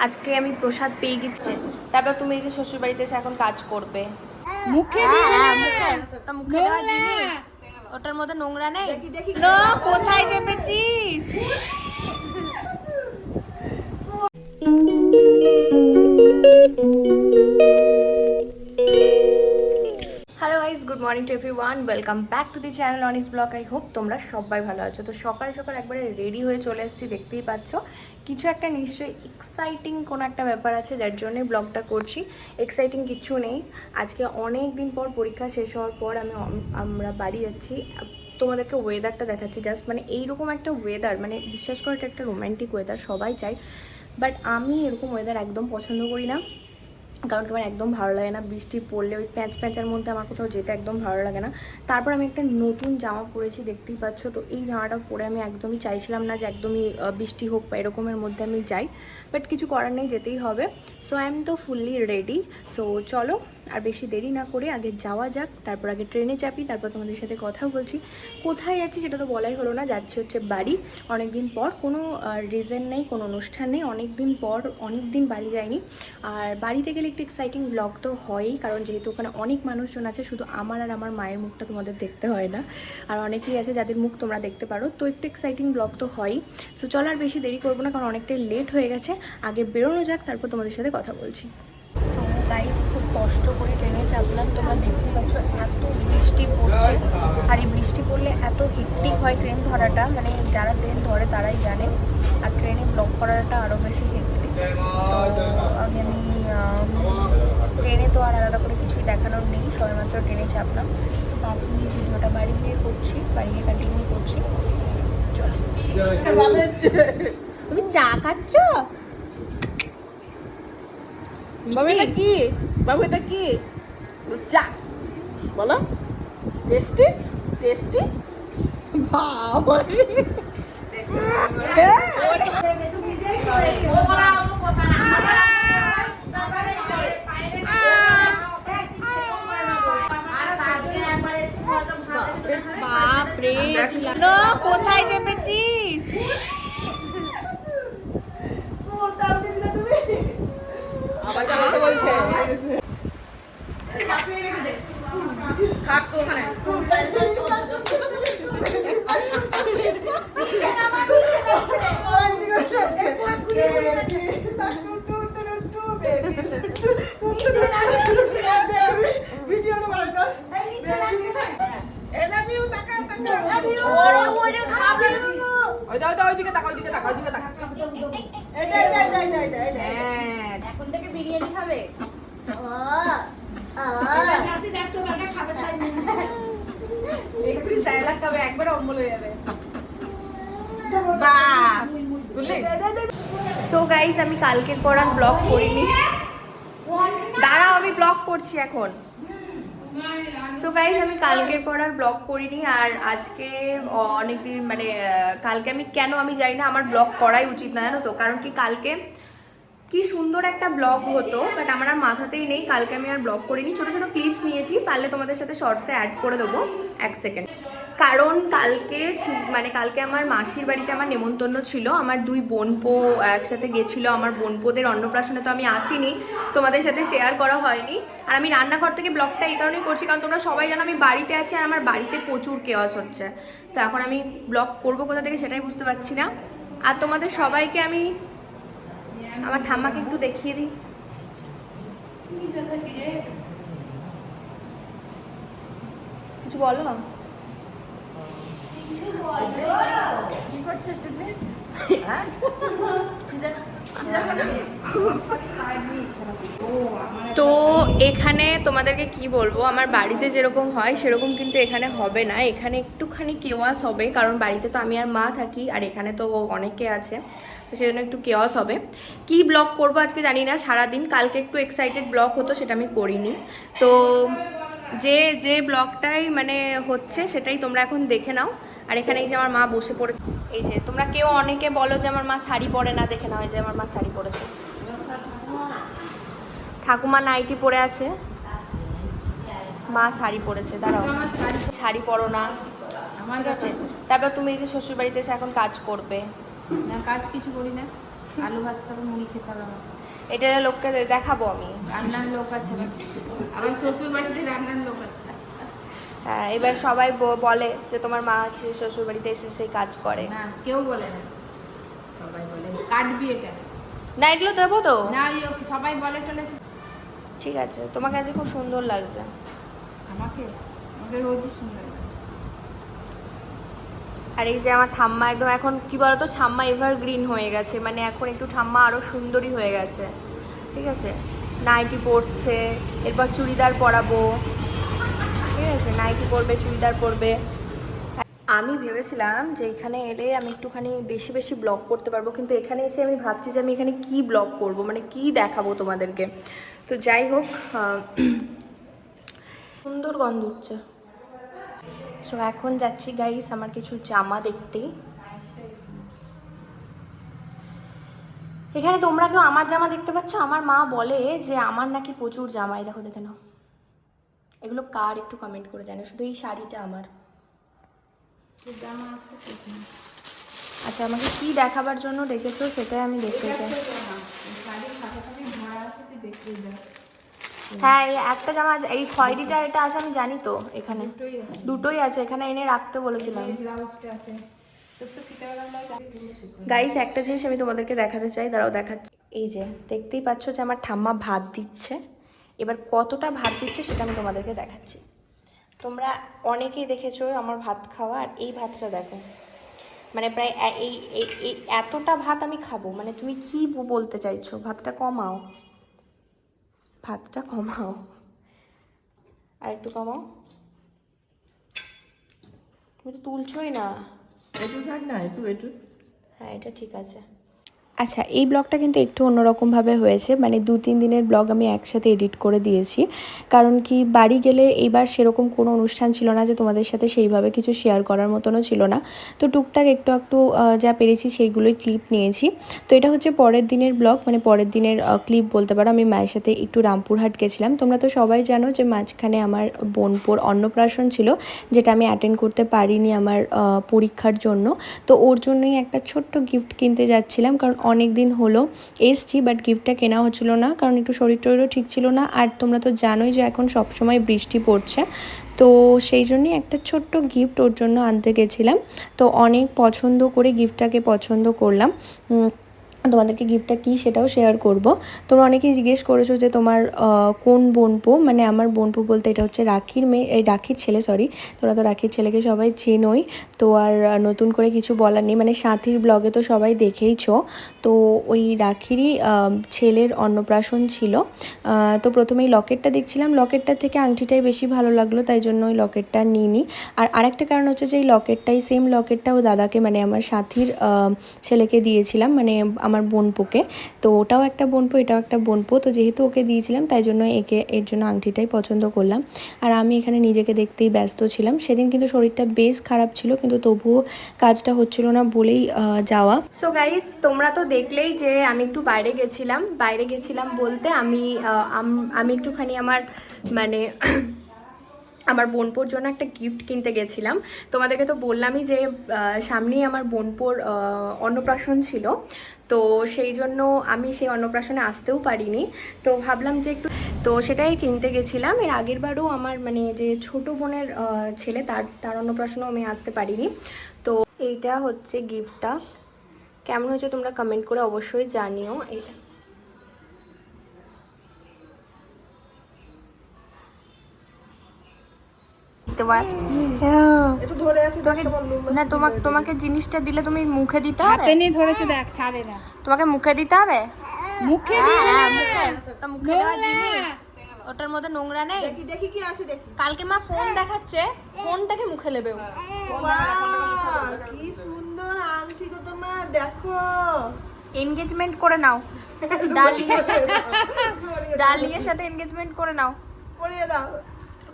আজকে আমি প্রসাদ পেয়ে গেছি। তারপর তুমি এই যে শ্বশুর বাড়িতে এসে এখন কাজ করবে। মুখে হ্যাঁ, মুখে জিনিস। ওটার মধ্যে নোংরা নেই? নো কোথায় চেপেছিস? Hello guys good morning to everyone welcome back to the channel Anis blog I hope তোমরা সবাই ভালো আছো। তো সকাল সকাল একবারে রেডি হয়ে চলে এসেছি, দেখতেই পাচ্ছ। কিছু একটা নিশ্চয়ই এক্সাইটিং কোনো একটা ব্যাপার আছে, যার জন্যে ব্লগটা করছি। এক্সাইটিং কিছু নেই। আজকে অনেক দিন পর পরীক্ষা শেষ হওয়ার পর আমি আমরা বাড়ি যাচ্ছি। তোমাদেরকে ওয়েদারটা দেখাচ্ছি। জাস্ট মানে এইরকম একটা ওয়েদার মানে বিশ্বাস করে এটা একটা রোম্যান্টিক ওয়েদার সবাই চায়। বাট আমি এরকম ওয়েদার একদম পছন্দ করি না। কারণ কি আমার একদম ভালো লাগে না, বৃষ্টি পড়লে ওই প্যাঁচ প্যাঁচার মধ্যে আমার কোথাও যেতে একদম ভালো লাগে না। তারপর আমি একটা নতুন জামা পরেছি, দেখতেই পাচ্ছ। তো এই জামাটা পরে আমি একদমই চাইছিলাম না যে একদমই বৃষ্টি হোক বা এরকমের মধ্যে আমি যাই। বাট কিছু করার নেই, যেতেই হবে। সো আই এম তো ফুললি রেডি সো চলো আর বেশি দেরি না করে আগে যাওয়া যাক, তারপর আগে ট্রেনে চাপি, তারপর তোমাদের সাথে কথা বলছি। কোথায় যাচ্ছি সেটা তো বলাই হলো না, যাচ্ছি হচ্ছে বাড়ি। অনেক দিন পর, কোনো রিজন নেই, কোনো অনুষ্ঠান নেই অনেক দিন পর অনেক দিন বাড়ি যায়নি আর বাড়িতে গেলে একটু এক্সাইটিং ব্লগ তো হয়ই, কারণ যেহেতু ওখানে অনেক মানুষজন আছে, শুধু আমার আর আমার মায়ের মুখটা তোমাদের দেখতে হয় না। আর অনেকেই আছে যাদের মুখ তোমরা দেখতে পারো, তো একটু এক্সাইটিং ব্লগ তো হয়ই। সো চলো আর বেশি দেরি করব না, কারণ অনেকটাই লেট হয়ে গেছে। আগে বেরোনো যাক, তারপর তোমাদের সাথে কথা বলছি। গাইস খুব কষ্ট করে ট্রেনে চাপলাম। তোমরা দেখতে পাচ্ছ এত বৃষ্টি পড়ছে। আর এই বৃষ্টি পড়লে এত হেক্টিক হয় ট্রেন ধরাটা। মানে যারা ট্রেন ধরে তারাই জানে। আর ট্রেনে ব্লক করাটা আরও বেশি হেক্টিক আমি ট্রেনে তো আর আলাদা করে কিছুই দেখানোর নেই। সবেমাত্র ট্রেনে চাপলাম। আমি ভিডিওটা বাড়ি গিয়ে করছি, বাড়ি গিয়ে কন্টিনিউ করছি। চলো। তুমি চা খাচ্ছ? বাবু এটা কি? বাবু এটা কি? চা বলো। টেস্টি? টেস্টি? নো কোথায় চেপেছিস আবার চালাতে বলছে থাক তো ওখানে ওই দাও দাও ওইদিকে তাকা ওইদিকে তাকা ওইদিকে তাকা হ্যাঁ এখন থেকে বিরিয়ানি খাবে? একটু স্যালাড খাবে একবার অম্বল হয়ে যাবে। বাস। সো গাইস আমি কালকের পর আর ব্লগ করিনি। দাঁড়াও আমি ব্লগ করছি এখন। সো গাইস আমি কালকের পর আর ব্লগ করিনি আর আজকে অনেক দিন মানে কালকে আমি কেন আমি যাই না আমার ব্লগ করাই উচিত না জানো তো? কারণ কি কালকে কি সুন্দর একটা ব্লগ হতো বাট আমার আর মাথাতেই নেই, কালকে আমি আর ব্লগ করিনি। ছোটো ছোটো ক্লিপস নিয়েছি, পারলে তোমাদের সাথে শর্টসে অ্যাড করে দেবো, এক সেকেন্ড কারণ কালকে মানে কালকে আমার মাসির বাড়িতে আমার নেমন্তন্ন ছিল, আমার দুই বোনপো একসাথে গেছিল, আমার বোনপোদের অন্নপ্রাশনে তো আমি আসিনি, তোমাদের সাথে শেয়ার করা হয়নি। আর আমি রান্নাঘর থেকে ব্লগটা এই কারণেই করছি, কারণ তোমরা সবাই জানো আমি বাড়িতে আছি আর আমার বাড়িতে প্রচুর কেওয়াস হচ্ছে। তো এখন আমি ব্লগ করব কোথা থেকে সেটাই বুঝতে পারছি না। আর তোমাদের সবাইকে আমি আমার ঠাম্মাকে একটু দেখিয়ে দিই। কিছু বলো? তুই তো এখানে তোমাদেরকে কি বলব? আমার বাড়িতে যেরকম হয়, সেরকম কিন্তু এখানে হবে না। এখানে একটুখানি কেওয়াস হবে, কারণ বাড়িতে তো আমি আর মা থাকি, আর এখানে তো অনেকে আছে। সেজন্য একটু কেওয়াস হবে। কি ব্লগ করব আজকে জানি না সারাদিন কালকে একটু এক্সাইটেড ব্লগ হতো সেটা আমি করিনি। তো যে যে ব্লগটাই মানে হচ্ছে সেটাই তোমরা এখন দেখে নাও। আর এখানে এই যে আমার মা বসে পড়েছে। এই যে তোমরা কেউ অনেকে বলো যে আমার মা শাড়ি পরে না দেখে নাও এই যে আমার মা শাড়ি পরেছে। ঠাকুমা নাইটি পরে আছে। মা শাড়ি পরেছে দাঁড়াও। শাড়ি পরো না। তারপর তুমি এই যে শ্বশুর বাড়িতে এসে এখন কাজ করবে। না কাজ কিছু করি না। আলু ভাজতে হবে মুড়ি খেতে হবে আমার। এটা লোককে দেখাবো আমি। রান্নার লোক আছে আবার শ্বশুর বাড়িতে রান্নার লোক আছে। হ্যাঁ এবার সবাই বলে যে তোমার মা শ্বশুর বাড়িতে এসে সেই কাজ করে। না কেউ বলে না। সবাই বলে কাটবি এটা। না এগুলো দেবো তো? না সবাই বলে টলে ঠিক আছে তোমাকে আজ খুব সুন্দর লাগছে। আমাকে? আমাকে রোজই সুন্দর। আর এই যে আমার ঠাম্মা একদম এখন, কি বলতো, ঠাম্মা এভার গ্রিন হয়ে গেছে। মানে এখন একটু ঠাম্মা আরও সুন্দরী হয়ে গেছে। ঠিক আছে? নাইটি পরছে, এরপর চুড়িদার পরাবো। ঠিক আছে? নাইটি পরবে, চুড়িদার পরবে। আমি ভেবেছিলাম যে এখানে এলে আমি একটুখানি বেশি বেশি ব্লগ করতে পারব, কিন্তু এখানে এসে আমি ভাবছি যে আমি এখানে কি ব্লগ করব মানে কি দেখাবো তোমাদেরকে। তো যাই হোক সুন্দর গন্ধ হচ্ছে সো এখন যাচ্ছি গাইস আমার কিছু জামা দেখতে। এখানে তোমরা কেউ আমার জামা দেখতে পাচ্ছ? আমার মা বলে যে আমার নাকি প্রচুর জামাই দেখো দেখে নাও। এগুলো কার? একটু কমেন্ট করে জানো শুধু এই শাড়িটা আমার। আচ্ছা আমাকে কি দেখাবার জন্য ডেকেছো সেটাই আমি দেখতে চাই। হ্যাঁ এই একটা জামা এই খয়েরিটা এটা আছে আমি জানি তো এখানে। দুটোই আছে। এখানে এনে রাখতে বলেছিলাম। গাইস একটা জিনিস আমি তোমাদেরকে দেখাতে চাই দাঁড়াও দেখাচ্ছি। এই যে দেখতেই পাচ্ছ যে আমার ঠাম্মা ভাত দিচ্ছে। এবার কতটা ভাত দিচ্ছে সেটা আমি তোমাদেরকে দেখাচ্ছি। তোমরা অনেকেই দেখেছ আমার ভাত খাওয়া আর এই ভাতটা দেখো। মানে প্রায় এই এতটা ভাত আমি খাব মানে তুমি কি বলতে চাইছো? ভাতটা কমাও। ভাতটা কমাও। আর একটু কমাও। তুমি তো তুলছই না। একটু না একটু একটু। হ্যাঁ এটা ঠিক আছে। আচ্ছা এই ব্লগটা কিন্তু একটু অন্যরকমভাবে হয়েছে। মানে দু, তিন দিনের ব্লগ আমি একসাথে এডিট করে দিয়েছি। কারণ কি, বাড়ি গেলে এইবার সেরকম কোনো অনুষ্ঠান ছিল না যে তোমাদের সাথে সেইভাবে কিছু শেয়ার করার মতনও ছিল না। তো টুকটাক একটু একটু যা পেরেছি সেইগুলোই ক্লিপ নিয়েছি। তো এটা হচ্ছে পরের দিনের ব্লগ। মানে পরের দিনের ক্লিপ বলতে পারো, আমি মায়ের সাথে একটু রামপুরহাট গেছিলাম। তোমরা তো সবাই জানো যে মাঝখানে আমার বোনপুর অন্নপ্রাশন ছিল, যেটা আমি অ্যাটেন্ড করতে পারিনি আমার পরীক্ষার জন্য। তো ওর জন্যই একটা ছোট্ট গিফট কিনতে যাচ্ছিলাম। কারণ অনেক দিন হলো এসছি বাট গিফটটা কেনা হচ্ছিল না, কারণ একটু শরীর টরীরও ঠিক ছিল না। আর তোমরা তো জানোই যে এখন সবসময় বৃষ্টি পড়ছে। তো সেই জন্যই একটা ছোট্ট গিফট ওর জন্য আনতে গেছিলাম। তো অনেক পছন্দ করে গিফটটাকে পছন্দ করলাম। তোমাদেরকে গিফটটা কী সেটাও শেয়ার করব। তোমরা অনেকেই জিজ্ঞেস করেছ যে তোমার কোন বোনপো? মানে আমার বোনপো বলতে এটা হচ্ছে রাখির মেয়ে, এই রাখির ছেলে সরি তোমরা তো রাখির ছেলেকে সবাই চেনোই। তো আর নতুন করে কিছু বলার নেই। মানে সাথীর ব্লগে তো সবাই দেখেইছো। তো ওই রাখিরই ছেলের অন্নপ্রাশন ছিল। তো প্রথমেই লকেটটা দেখছিলাম। লকেটটা থেকে আংটিটাই বেশি ভালো লাগল, তাই জন্য ওই লকেটটা নিইনি। আর আরেকটা কারণ হচ্ছে যে এই লকেটটাই সেম লকেটটা ও দাদাকে মানে আমার সাথীর ছেলেকে দিয়েছিলাম। মানে আমার বোনপোকে তো ওটাও একটা বোনপো এটাও একটা বোনপো তো যেহেতু ওকে দিয়েছিলাম, তাই জন্য একে, এর জন্য আংটিটাই পছন্দ করলাম। আর আমি এখানে নিজেকে দেখতেই ব্যস্ত ছিলাম। সেদিন কিন্তু শরীরটা বেশ খারাপ ছিল, কিন্তু তবুও কাজটা হচ্ছিল না বলেই যাওয়া। সো গাইস তোমরা তো দেখলেই যে আমি একটু বাইরে গেছিলাম। বাইরে গেছিলাম বলতে আমি আমি একটুখানি আমার মানে আমার বোনপোর জন্য একটা গিফট কিনতে গেছিলাম। তোমাদেরকে তো বললামই যে সামনেই আমার বোনপোর অন্নপ্রাশন ছিল। তো সেই জন্য আমি সেই অন্নপ্রাশনে আসতেও পারিনি। তো ভাবলাম যে একটু, তো সেটাই কিনতে গেছিলাম। এর আগের বারও আমার মানে যে ছোট বোনের ছেলে, তার তার অন্নপ্রাশনও আমি আসতে পারিনি। তো এইটা হচ্ছে গিফটটা কেমন হয়েছে তোমরা কমেন্ট করে অবশ্যই জানিও। এটা তোমার না। তোমাকে তোমাকে জিনিসটা দিলে তুমি মুখে দিতে হবে? হাতে নিয়ে ধরেছে দেখ ছাড়ে না তোমাকে মুখে দিতে হবে? মুখে হ্যাঁ, হ্যাঁ, মুখে। মুখে দেওয়ার জিনিস। ওটার মধ্যে নোংরা নেই? দেখি দেখি কি আছে দেখি। কালকে মা ফোন দেখাচ্ছে ফোনটাকে মুখে নেবে কি সুন্দর আংটি গো তোমার দেখো। এনগেজমেন্ট করে নাও। ডার্লিংয়ের সাথে ডার্লিংয়ের সাথে এনগেজমেন্ট করে নাও। পরিয়ে দাও।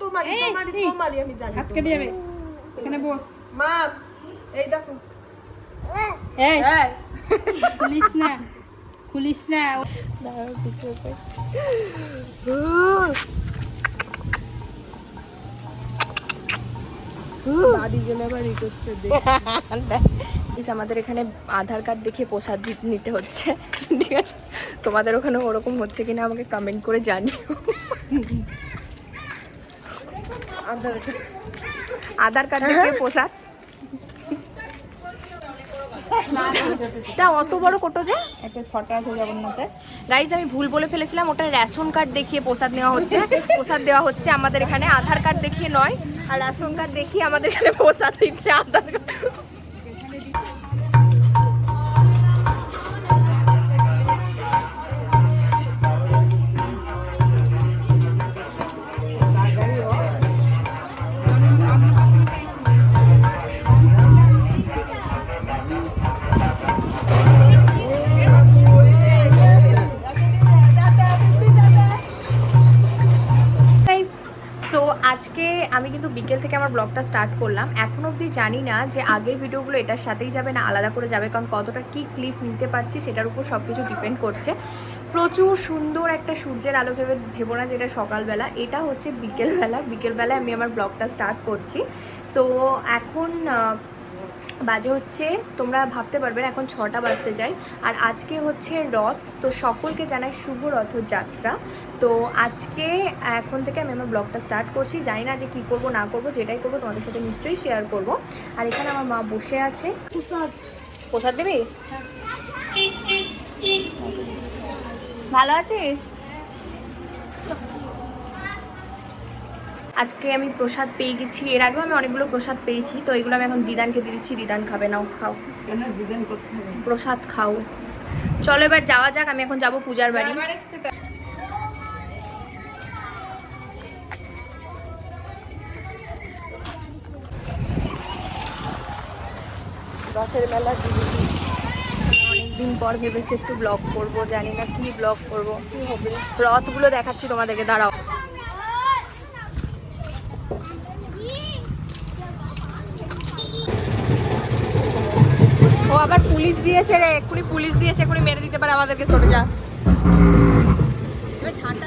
তোমারই তোমারই তোমারই আমি জানি হাত কেটে যাবে এখানে বস মা এই দেখো এই খুলিস না খুলিস না দাঁড়াও, ভিডিও করি। দেখ। আমাদের এখানে আধার কার্ড দেখিয়ে প্রসাদ নিতে হচ্ছে। ঠিক আছে? তোমাদের ওখানে ওরকম হচ্ছে কিনা আমাকে কমেন্ট করে জানিও। আধার কার্ড। প্রসাদ। তা অত বড় যে? ফটো আছে আমি ভুল বলে ফেলেছিলাম, ওটা রেশন কার্ড দেখিয়ে প্রসাদ নেওয়া হচ্ছে। প্রসাদ দেওয়া হচ্ছে আমাদের এখানে, আধার কার্ড দেখিয়ে নয়, আর রেশন কার্ড দেখিয়ে আমাদের এখানে প্রসাদ দিচ্ছে, আধার কার্ড। বিকেল থেকে আমার ব্লগটা স্টার্ট করলাম। এখন অবধি জানি না যে আগের ভিডিওগুলো এটার সাথেই যাবে না আলাদা করে যাবে, কারণ কতটা কি ক্লিপ নিতে পারছি সেটার উপর সব কিছু ডিপেন্ড করছে। প্রচুর সুন্দর একটা সূর্যের আলো ভেবে ভেবো না যেটা সকালবেলা, এটা হচ্ছে বিকেলবেলা। বিকেলবেলায় আমি আমার ব্লগটা স্টার্ট করছি। সো এখন বাজে হচ্ছে তোমরা ভাবতে পারবে না, এখন ছটা বাজতে যায়। আর আজকে হচ্ছে রথ তো সকলকে জানাই শুভ রথযাত্রা। তো আজকে এখন থেকে আমি আমার ব্লগটা স্টার্ট করছি। জানি না যে কী করব না করব যেটাই করব তোমাদের সাথে নিশ্চয়ই শেয়ার করব। আর এখানে আমার মা বসে আছে। প্রসাদ। দেবে? ভালো আছিস? আজকে আমি প্রসাদ পেয়ে গেছি। এর আগেও আমি অনেকগুলো প্রসাদ পেয়েছি। তো এগুলো আমি এখন দিদানকে দিয়ে দিচ্ছি। দিদান খাবে নাও খাও? প্রসাদ খাও। চলো এবার যাওয়া যাক। আমি এখন যাব পূজার বাড়ি। রথের মেলা অনেকদিন পর ভেবেছি একটু ব্লগ করব জানি না কি ব্লগ করব। কি হবে? রথগুলো দেখাচ্ছি তোমাদেরকে দাঁড়াও। আবার পুলিশ দিয়েছে রে, এক্ষুনি পুলিশ দিয়েছে, এক্ষুনি মেরে দিতে পারে আমাদেরকে, সরে যা। এবার ঝাঁটা